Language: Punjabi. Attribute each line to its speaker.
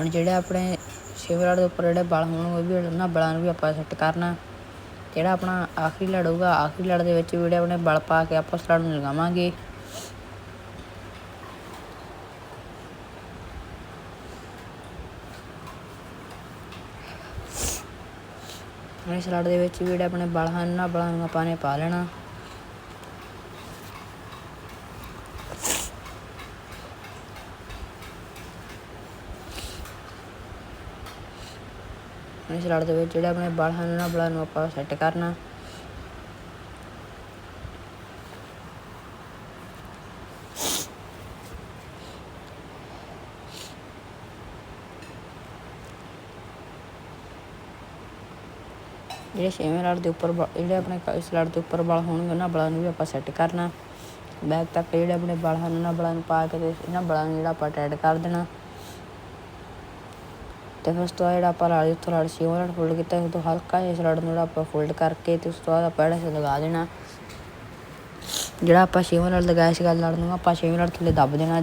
Speaker 1: ਹੁਣ ਜਿਹੜੇ ਆਪਣੇ ਛੇਵੇਂ ਦੇ ਉੱਪਰ ਜਿਹੜੇ ਬਲ ਹੋਣਗੇ ਉਹ ਵੀ ਉਹਨਾਂ ਬਲਾਂ ਨੂੰ ਵੀ ਆਪਾਂ ਸੈੱਟ ਕਰਨਾ। ਜਿਹੜਾ ਆਪਣਾ ਆਖਰੀ ਲੜ ਹੋਊਗਾ, ਆਖਰੀ ਲੜ ਦੇ ਵਿੱਚ ਵੀ ਜਿਹੜੇ ਆਪਣੇ ਬਲ ਪਾ ਕੇ ਆਪਾਂ ਉਸ ਲੜ ਨੂੰ ਲਗਾਵਾਂਗੇ। ਹੁਣ ਇਸ ਲੜ ਦੇ ਵਿੱਚ ਵੀ ਜਿਹੜੇ ਆਪਣੇ ਬਲ ਹਨ, ਉਹਨਾਂ ਬਲਾਂ ਨੂੰ ਆਪਾਂ ਨੇ ਪਾ ਲੈਣਾ। ਹੁਣ ਇਸ ਦੇ ਵਿੱਚ ਜਿਹੜੇ ਆਪਣੇ ਬਲ ਹਨ ਉਹਨਾਂ ਬਲਾਂ ਨੂੰ ਆਪਾਂ ਸੈੱਟ ਕਰਨਾ। ਜਿਹੜੇ ਛੇਵੇਂ ਲੜ ਦੇ ਉੱਪਰ ਬ- ਜਿਹੜੇ ਆਪਣੇ ਕ- ਇਸ ਲੜ ਦੇ ਉੱਪਰ ਬਲ ਹੋਣਗੇ, ਉਹਨਾਂ ਬਲਾਂ ਨੂੰ ਵੀ ਆਪਾਂ ਸੈੱਟ ਕਰਨਾ। ਬੈਕ ਤੱਕ ਜਿਹੜੇ ਆਪਣੇ ਬਲ ਹਨ ਉਹਨਾਂ ਬਲਾਂ ਨੂੰ ਪਾ ਕੇ ਤੇ ਇਹਨਾਂ ਬਲਾਂ ਨੂੰ ਜਿਹੜਾ ਆਪਾਂ ਟੈਡ ਕਰ ਦੇਣਾ। ਤੇ ਫਿਰ ਉਸ ਤੋਂ ਬਾਅਦ ਜਿਹੜਾ ਆਪਾਂ ਲੜ ਉੱਥੋਂ ਲੜ ਛੇਵਾਂ ਲੜ ਫੋਲਡ ਕੀਤਾ ਉਸ ਤੋਂ ਹਲਕਾ ਜਿਹਾ ਲੜ ਨੂੰ ਜਿਹੜਾ ਆਪਾਂ ਫੋਲਡ ਕਰਕੇ ਤੇ ਉਸ ਤੋਂ ਬਾਅਦ ਆਪਾਂ ਜਿਹੜਾ ਲਗਾ ਦੇਣਾ। ਜਿਹੜਾ ਆਪਾਂ ਛੇਵਾਂ ਲੜ ਲਗਾਇਆ ਸੀਗਾ ਲੜ ਨੂੰ, ਆਪਾਂ ਛੇਵੇਂ ਲੜ ਥੱਲੇ ਦੱਬ ਦੇਣਾ।